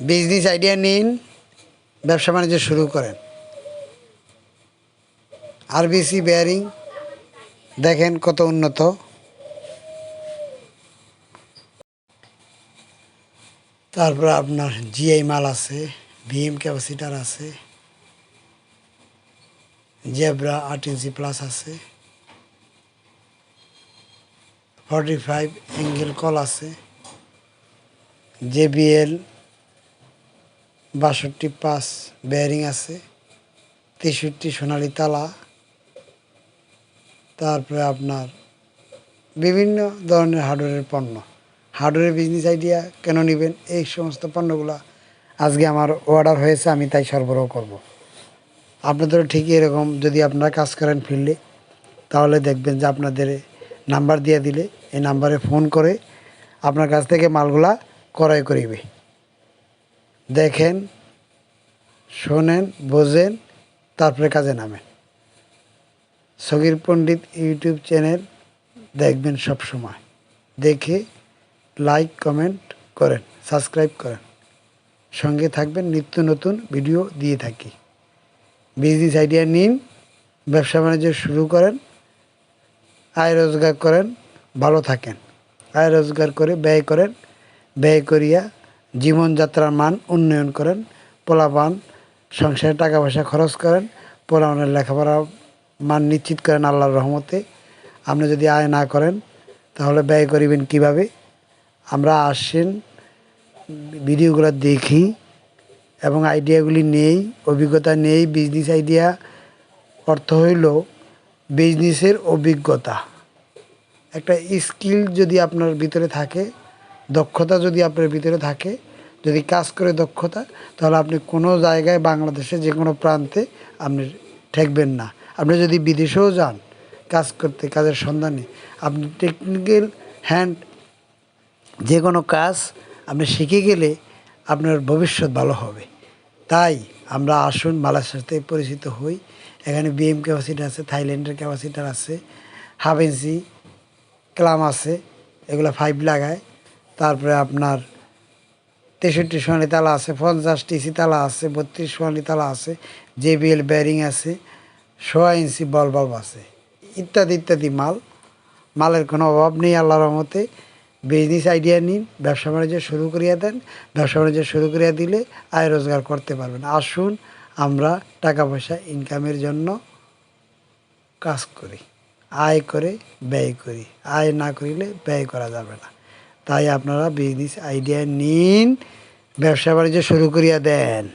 Business idea নিন, ব্যবসা বাণিজ্য শুরু করেন। আর আরবিসি বেয়ারিং দেখেন কত উন্নত। তারপর আপনার জিআই মাল আছে ভিএম ক্যাপাসিটার আছে জেব্রা আট ইঞ্চি প্লাস আছে ফর্টি ফাইভ অ্যাঙ্গেল কল আছে জেবিএল বাষট্টি পাঁচ বেয়ারিং আছে, তেষট্টি সোনালি তালা, তারপরে আপনার বিভিন্ন ধরনের হার্ডওয়্যারের পণ্য। হার্ডওয়্যার বিজনেস আইডিয়া কেন নেবেন? এই সমস্ত পণ্যগুলো আজকে আমার অর্ডার হয়েছে, আমি তাই সরবরাহ করব। আপনাদেরও ঠিকই এরকম, যদি আপনারা কাজ করেন ফিল্ডে তাহলে দেখবেন যে আপনাদের নাম্বার দিয়ে দিলে, এই নাম্বারে ফোন করে আপনার কাছ থেকে মালগুলা ক্রয় করিবে। দেখেন, শোনেন, বোঝেন, তারপরে কাজে নামেন। সগির পণ্ডিত ইউটিউব চ্যানেল দেখবেন সব সময়। দেখে লাইক, কমেন্ট করেন, সাবস্ক্রাইব করেন। সঙ্গে থাকবেন, নিত্য নতুন ভিডিও দিয়ে থাকি। বিজনেস আইডিয়া নিন, ব্যবসা বাণিজ্য শুরু করেন, আয় রোজগার করেন, ভালো থাকেন। আয় রোজগার করে ব্যয় করেন, ব্যয় করিয়া জীবনযাত্রার মান উন্নয়ন করেন, পোলাপান, সংসারে টাকা পয়সা খরচ করেন, পোলাপানের লেখাপড়া মান নিশ্চিত করেন আল্লাহর রহমতে। আপনি যদি আয় না করেন, তাহলে ব্যয় করিবেন কীভাবে? আমরা আসেন, ভিডিওগুলো দেখি এবং আইডিয়াগুলি নেই, অভিজ্ঞতা নেই বিজনেস আইডিয়া অর্থ হইল বিজনেসের অভিজ্ঞতা। একটা স্কিল যদি আপনার ভিতরে থাকে দক্ষতা যদি আপনার ভিতরে থাকে, যদি কাজ করে দক্ষতা, তাহলে আপনি কোনো জায়গায় বাংলাদেশে যে কোনো প্রান্তে আপনি ঠেকবেন না। আপনি যদি বিদেশেও যান কাজ করতে, কাজের সন্ধানে, আপনি টেকনিক্যাল হ্যান্ড যে কোনো কাজ আপনি শিখে গেলে আপনার ভবিষ্যৎ ভালো হবে। তাই আমরা আসুন মালার সাথে পরিচিত হই। এখানে বিএম ক্যাপাসিটি আছে, থাইল্যান্ডের ক্যাপাসিটার আছে, হাফ ক্লাম আছে, এগুলো ফাইভ লাগায়। তারপরে আপনার তেষট্টি সোনালি তালা আছে, পঞ্চাশ টিসি তালা আছে, বত্রিশ সোনালি তালা আছে, জেবিএল ব্যারিং আছে, সোয়া ইঞ্চি বল বাল্ব আছে, ইত্যাদি ইত্যাদি মাল। মালের কোনো অভাব নেই, আল্লাহর রহমতে। বিজনেস আইডিয়া নিন, ব্যবসা বাণিজ্য শুরু করিয়া দেন। ব্যবসা বাণিজ্য শুরু করিয়া দিলে আয় রোজগার করতে পারবেন। আসুন, আমরা টাকা পয়সা ইনকামের জন্য কাজ করি। আয় করে ব্যয় করি। আয় না করিলে ব্যয় করা যাবে না। তাই আপনারা বিজনেস আইডিয়া নিন ব্যবসা বাণিজ্য শুরু করিয়া দেন।